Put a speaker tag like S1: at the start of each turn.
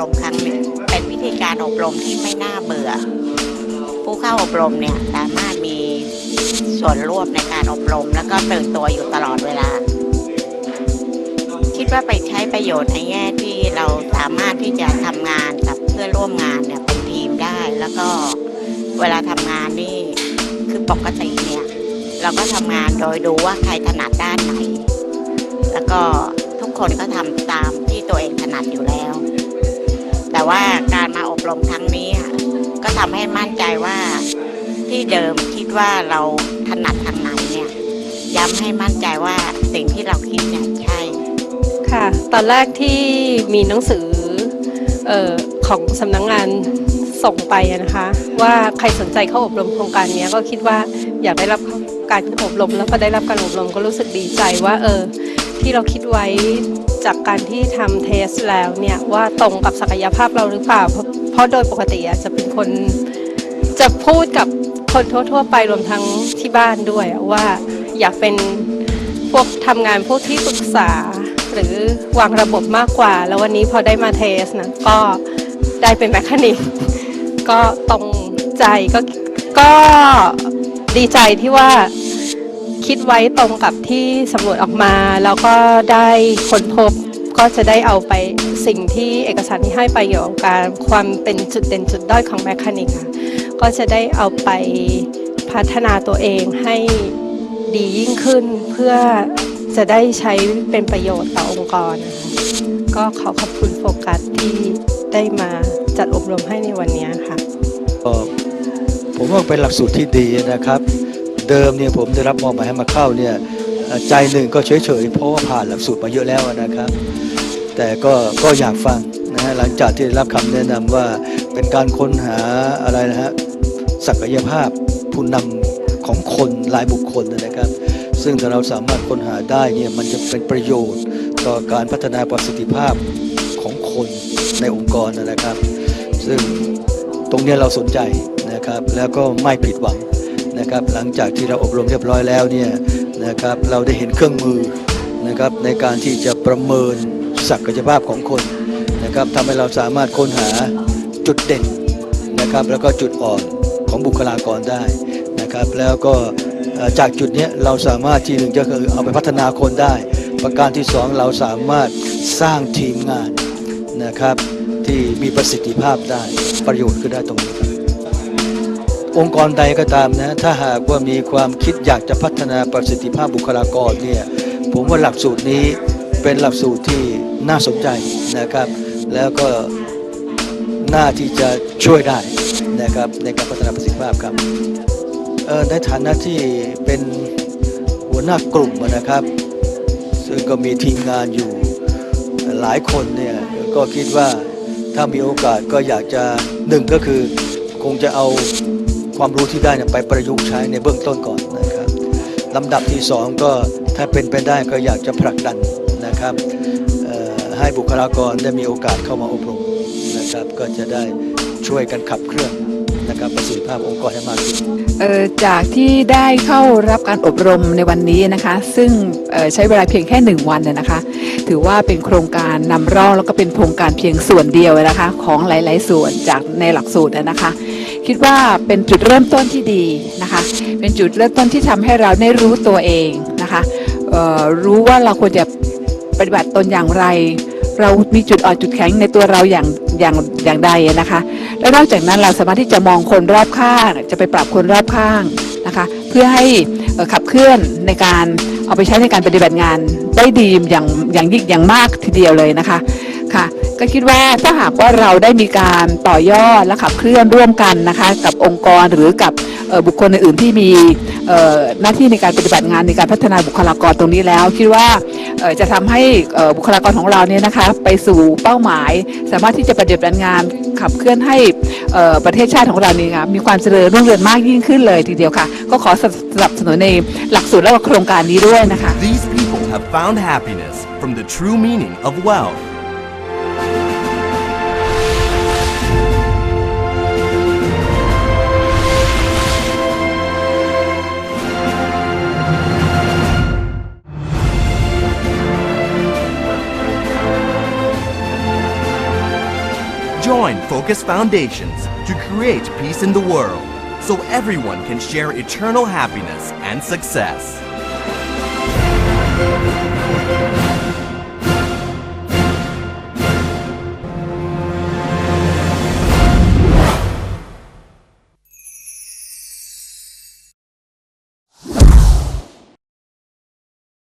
S1: รมครั้งนี้เป็นวิธีการอบรมที่ไม่น่าเบื่อ ผู้เข้าอบรมเนี่ยสามารถมีส่วนร่วมในการอบรม แล้วก็ตื่นตัวอยู่ตลอดเวลา คิดว่าไปใช้ประโยชน์ในแง่ที่เราสามารถที่จะทำงานกับเพื่อนร่วมงานเนี่ยเป็นทีมได้แล้วก็เวลาทำงานนี่คือปกติเนี่ยเราก็ทำงานโดยดูว่าใครถนัดด้านไหน แล้วก็ทุกคนก็ทำตามที่ตัวเองถนัดอยู่แล้ว แต่ว่าการมาอบรมครั้งนี้ก็ทำให้มั่นใจว่าที่เดิมคิดว่าเราถนัดทางไหนเนี่ยย้ำให้มั่นใจว่าสิ่งที่เราคิดเนี่ยใช่
S2: ค่ะ ตอนแรกที่มีหนังสือเออของสำนักงงานส่งไปนะคะ ว่าใครสนใจเข้าอบรมโครงการนี้ก็คิดว่าอยากได้รับการอบรมแล้วก็ได้รับการอบรมก็รู้สึกดีใจว่า เออ ที่เราคิดไว้จากการที่ทำเทสแล้วเนี่ยว่าตรงกับศักยภาพเราหรือเปล่า เพราะโดยปกติจะเป็นคนจะพูดกับคนทั่วๆไปรวมทั้งที่บ้านด้วยว่าอยากเป็นพวกทำงานพวกที่ปรึกษาหรือวางระบบมากกว่า แล้ววันนี้พอได้มาเทสนะก็ได้เป็นแมคานิกก็ตรงใจก็ก็ดีใจที่ว่า คิดไว้ตรงกับที่สำรวจออกมา แล้วก็ได้ค้นพบก็จะได้เอาไปสิ่งที่เอกสารที่ให้ไปเกี่ยวกับการความเป็นจุดเด่นจุดด้อยของแมคานิกค่ะก็จะได้เอาไปพัฒนาตัวเองให้ดียิ่งขึ้นเพื่อจะได้ใช้เป็นประโยชน์ต่อองค์กร ก็ขอขอบคุณโฟกัสที่ได้มาจัดอบรมให้ในวันนี้ค่ะ
S3: ผมว่าเป็นหลักสูตรที่ดีนะครับ เดิมเนี่ยผมได้รับมอบหมายให้มาเข้าเนี่ยใจหนึ่งก็เฉยๆเพราะว่าผ่านหลักสูตรมาเยอะแล้วนะครับ แต่ก็ก็อยากฟังนะฮะหลังจากที่ได้รับคำแนะนำว่าเป็นการค้นหาอะไรนะฮะศักยภาพผู้นำของคนรายบุคคลนะครับ ซึ่งถ้าเราสามารถค้นหาได้เนี่ยมันจะเป็นประโยชน์ต่อการพัฒนาประสิทธิภาพของคนในองค์กรนะครับ ซึ่งตรงเนี้ยเราสนใจนะครับแล้วก็ไม่ผิดหวัง นะครับหลังจากที่เราอบรมเรียบร้อยแล้วเนี่ยนะครับเราได้เห็นเครื่องมือนะครับในการที่จะประเมินศักยภาพของคนนะครับทำให้เราสามารถค้นหาจุดเด่นนะครับแล้วก็จุดอ่อนของบุคลากรได้นะครับแล้วก็จากจุดเนี้ยเราสามารถที่หนึ่งก็คือเอาไปพัฒนาคนได้ ประการที่สองเราสามารถสร้างทีมงานนะครับที่มีประสิทธิภาพได้ประโยชน์ขึ้นได้ตรงนี้ครับ องค์กรใดก็ตามนะถ้าหากว่ามีความคิดอยากจะพัฒนาประสิทธิภาพบุคลากรเนี่ยผมว่าหลักสูตรนี้เป็นหลักสูตรที่น่าสนใจนะครับ แล้วก็น่าที่จะช่วยได้นะครับในการพัฒนาประสิทธิภาพครับในฐานะที่เป็นหัวหน้ากลุ่มนะครับ ซึ่งก็มีทีมงานอยู่หลายคนเนี่ยก็คิดว่าถ้ามีโอกาสก็อยากจะหนึ่งก็คือคงจะเอา ความรู้ที่ได้ไปประยุกต์ใช้ในเบื้องต้นก่อนนะครับลำดับที่สองก็ถ้าเป็นไปได้ก็อยากจะผลักดันนะครับให้บุคลากรได้มีโอกาสเข้ามาอบรมนะครับก็จะได้ช่วยกันขับเคลื่อนนะครับประสิทธิภาพองค์กรให้มากขึ้น
S4: เออจากที่ได้เข้ารับการอบรมในวันนี้นะคะ ซึ่งใช้เวลาเพียงแค่หนึ่งวันน่ะนะคะ ถือว่าเป็นโครงการนำร่องแล้วก็เป็นโครงการเพียงส่วนเดียวนะคะ ของหลาย ๆ ส่วนจากในหลักสูตรนะคะ คิดว่าเป็นจุดเริ่มต้นที่ดีนะคะ เป็นจุดเริ่มต้นที่ทำให้เราได้รู้ตัวเองนะคะรู้ว่าเราควรจะปฏิบัติตนอย่างไร เรามีจุดอ่อนจุดแข็งในตัวเราอย่างอย่างอย่างใดนะคะ แล้วนอกจากนั้นเราสามารถที่จะมองคนรอบข้าง จะไปปรับคนรอบข้างนะคะ เพื่อให้ขับเคลื่อนในการเอาไปใช้ในการปฏิบัติงานได้ดีอย่างอย่างยิ่งอย่างมากทีเดียวเลยนะคะ ค่ะ ก็คิดว่าถ้าหากว่าเราได้มีการต่อยอดและขับเคลื่อนร่วมกันนะคะกับองค์กรหรือกับบุคคลอื่นๆที่มีหน้าที่ในการปฏิบัติงานในการพัฒนาบุคลากรตรงนี้แล้ว คิดว่าจะทำให้บุคลากรของเราเนี่ยนะคะไปสู่เป้าหมาย สามารถที่จะปฏิบัติงานขับเคลื่อนให้ประเทศชาติของเรานี่ค่ะมีความเจริญรุ่งเรืองมากยิ่งขึ้นเลยทีเดียวค่ะ ก็ขอสนับสนุนในหลักสูตรและโครงการนี้ด้วยนะคะ
S5: These people have found happiness from the true meaning of wealth. Join Focus Foundations to create peace in the world so everyone can share eternal happiness and success.